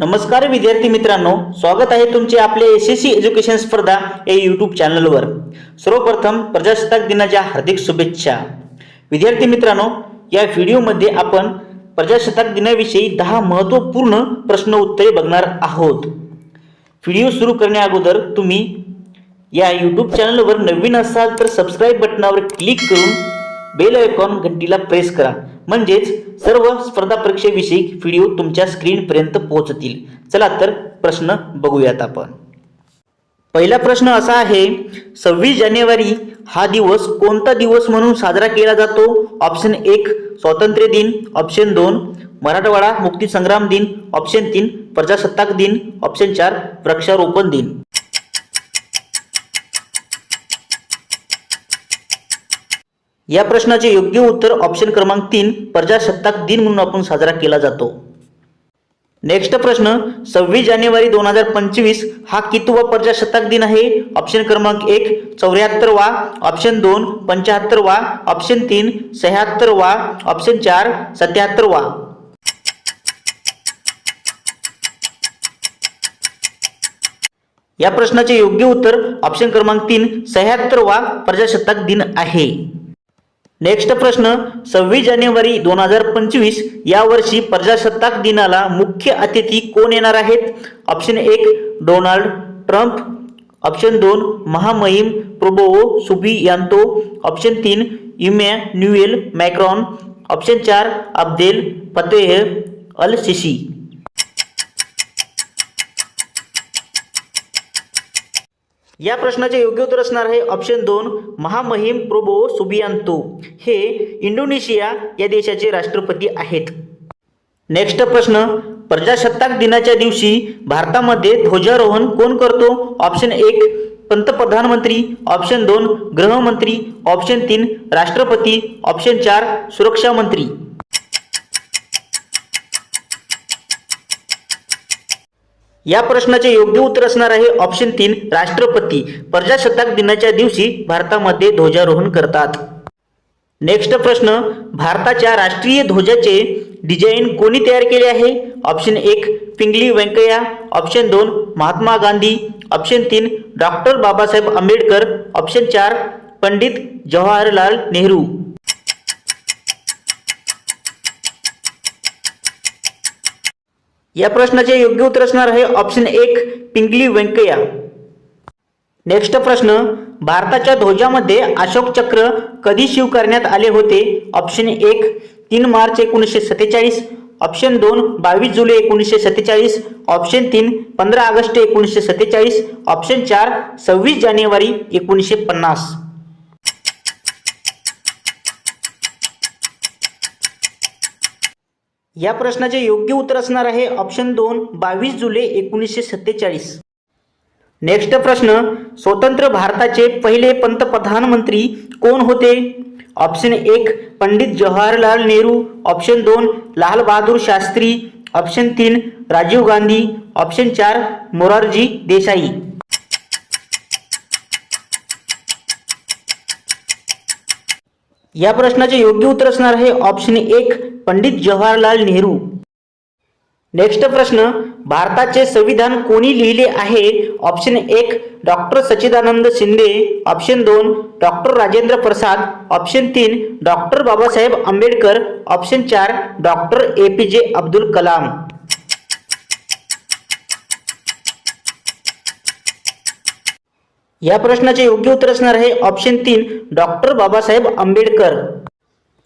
नमस्कार विद्यार्थी मित्रांनो स्वागत आहे तुमचे आपले एस एस सी एज्युकेशन स्पर्धा या यूट्यूब चॅनलवर सर्वप्रथम प्रजासत्ताक दिनाच्या हार्दिक शुभेच्छा. विद्यार्थी मित्रांनो या व्हिडिओमध्ये आपण प्रजासत्ताक दिनाविषयी दहा महत्त्वपूर्ण प्रश्न उत्तरे बघणार आहोत. व्हिडिओ सुरू करण्या अगोदर तुम्ही या यूट्यूब चॅनलवर नवीन असाल तर सबस्क्राईब बटनावर क्लिक करून बेल आयकॉन घंटीला प्रेस करा. म्हणजेच सर्व स्पर्धा परीक्षेविषयी व्हिडिओ तुमच्या स्क्रीनपर्यंत पोहोचतील. चला तर प्रश्न बघूयात आपण. पहिला प्रश्न असा आहे सव्वीस जानेवारी हा दिवस कोणता दिवस म्हणून साजरा केला जातो? ऑप्शन एक स्वातंत्र्य दिन. ऑप्शन दोन मराठवाडा मुक्तीसंग्राम दिन. ऑप्शन तीन प्रजासत्ताक दिन. ऑप्शन चार वृक्षारोपण दिन. या प्रश्नाचे योग्य उत्तर ऑप्शन क्रमांक तीन प्रजासत्ताक दिन म्हणून आपण साजरा केला जातो. नेक्स्ट प्रश्न सव्वीस जानेवारी दोन हजार पंचवीस हा कितवा प्रजासत्ताक दिन आहे? ऑप्शन क्रमांक एक चौऱ्याहत्तर वा. ऑप्शन दोन पंच्याहत्तर वा. ऑप्शन तीन सह्याहत्तर वा. ऑप्शन चार सत्याहत्तर वा. या प्रश्नाचे योग्य उत्तर ऑप्शन क्रमांक तीन सह्याहत्तर वा प्रजासत्ताक दिन आहे. नेक्स्ट प्रश्न सव्वीस जानेवारी दोन हजार पंचवीस या वर्षी प्रजासत्ताक दिनाला मुख्य अतिथी कोण येणार आहेत? ऑप्शन एक डोनाल्ड ट्रम्प. ऑप्शन दोन महामहिम प्रोबोवो सुबियांतो. ऑप्शन तीन इमॅन्युएल मॅक्रॉन. ऑप्शन चार अब्देल फतेह अल सिसी या प्रश्नाचे योग्य उत्तर असणार आहे. ऑप्शन दोन महामहिम प्रोबो सुबियांतो. हे इंडोनेशिया या देशाचे राष्ट्रपती आहेत. नेक्स्ट प्रश्न प्रजासत्ताक दिनाच्या दिवशी भारतामध्ये ध्वजारोहण कोण करतो? ऑप्शन एक पंतप्रधानमंत्री. ऑप्शन दोन गृहमंत्री. ऑप्शन तीन राष्ट्रपती. ऑप्शन चार सुरक्षा मंत्री. या प्रश्नाचे योग्य उत्तर असणार आहे ऑप्शन तीन राष्ट्रपती. प्रजासत्ताक दिनाच्या दिवशी भारतामध्ये ध्वजारोहण करतात. नेक्स्ट प्रश्न भारताच्या राष्ट्रीय ध्वजाचे डिझाईन कोणी तयार केले आहे? ऑप्शन एक पिंगली व्यंकय्या ऑप्शन दोन महात्मा गांधी. ऑप्शन तीन डॉक्टर बाबासाहेब आंबेडकर. ऑप्शन चार पंडित जवाहरलाल नेहरू. या प्रश्नाचे योग्य उत्तर असणार आहे ऑप्शन एक पिंगली व्यंकय्या नेक्स्ट प्रश्न भारताच्या ध्वजामध्ये अशोक चक्र कधी शिव करण्यात आले होते? ऑप्शन एक तीन मार्च एकोणीसशे सत्तेचाळीस. ऑप्शन दोन बावीस जुलै एकोणीसशे सत्तेचाळीस. ऑप्शन तीन पंधरा ऑगस्ट एकोणीसशे सत्तेचाळीस. ऑप्शन चार सव्वीस जानेवारी एकोणीसशे पन्नास. या प्रश्नाचे योग्य उत्तर असणार आहे ऑप्शन दोन बावीस जुलै एकोणीसशे सत्तेचाळीस. नेक्स्ट प्रश्न स्वतंत्र भारताचे पहिले पंतप्रधानमंत्री कोण होते? ऑप्शन एक पंडित जवाहरलाल नेहरू. ऑप्शन दोन लाल बहादूर शास्त्री. ऑप्शन तीन राजीव गांधी. ऑप्शन चार मोरारजी देसाई. या प्रश्नाचे योग्य उत्तर असणार आहे ऑप्शन एक पंडित जवाहरलाल नेहरू. नेक्स्ट प्रश्न भारताचे संविधान कोणी लिहिले आहे? ऑप्शन एक डॉक्टर सच्चिदानंद शिंदे. ऑप्शन दोन डॉक्टर राजेंद्र प्रसाद. ऑप्शन तीन डॉक्टर बाबासाहेब आंबेडकर. ऑप्शन चार doctor A P J Abdul Kalam. या प्रश्नाचे योग्य उत्तर असणार आहे. ऑप्शन तीन डॉक्टर बाबासाहेब आंबेडकर.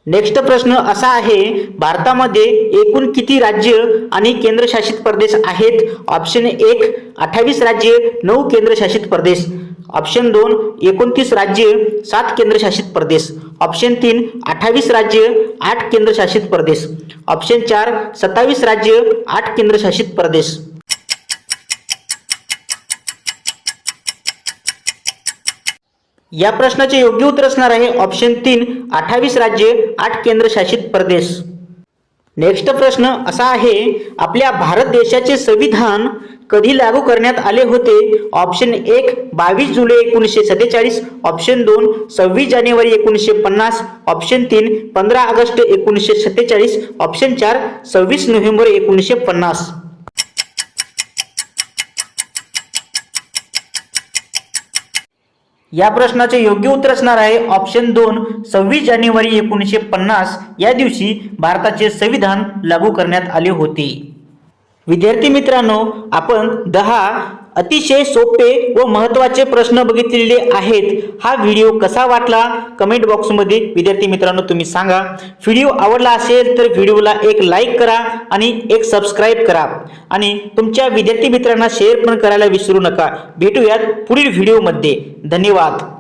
नेक्स्ट प्रश्न असा आहे भारतामध्ये एकूण किती राज्य आणि केंद्रशासित प्रदेश आहेत? ऑप्शन एक अठ्ठावीस राज्य नऊ केंद्रशासित प्रदेश. ऑप्शन दोन एकोणतीस राज्य सात केंद्रशासित प्रदेश. ऑप्शन तीन अठ्ठावीस राज्य आठ केंद्रशासित प्रदेश. ऑप्शन चार सत्तावीस राज्य आठ केंद्रशासित प्रदेश. या प्रश्नाचे योग्य उत्तर असणार आहे ऑप्शन तीन अठ्ठावीस राज्य आठ केंद्रशासित प्रदेश. नेक्स्ट प्रश्न असा आहे आपल्या भारत देशाचे संविधान कधी लागू करण्यात आले होते? ऑप्शन एक बावीस जुलै एकोणीसशे सत्तेचाळीस. ऑप्शन दोन सव्वीस जानेवारी एकोणीसशे पन्नास. ऑप्शन तीन पंधरा ऑगस्ट एकोणीसशे सत्तेचाळीस. ऑप्शन चार सव्वीस नोव्हेंबर एकोणीसशे पन्नास. या प्रश्नाचे योग्य उत्तर असणार आहे. ऑप्शन दोन सव्वीस जानेवारी एकोणीसशे पन्नास. या दिवशी भारताचे संविधान लागू करण्यात आले होते. विद्यार्थी मित्रांनो आपण दहा अतिशय सोपे व महत्त्वाचे प्रश्न बघितलेले आहेत. हा व्हिडिओ कसा वाटला? कमेंट बॉक्समध्ये. विद्यार्थी मित्रांनो तुम्ही सांगा. व्हिडिओ आवडला असेल तर व्हिडिओला एक लाईक करा आणि एक सबस्क्राईब करा. आणि तुमच्या विद्यार्थी मित्रांना शेअर पण करायला विसरू नका. भेटूयात पुढील व्हिडिओमध्ये. धन्यवाद.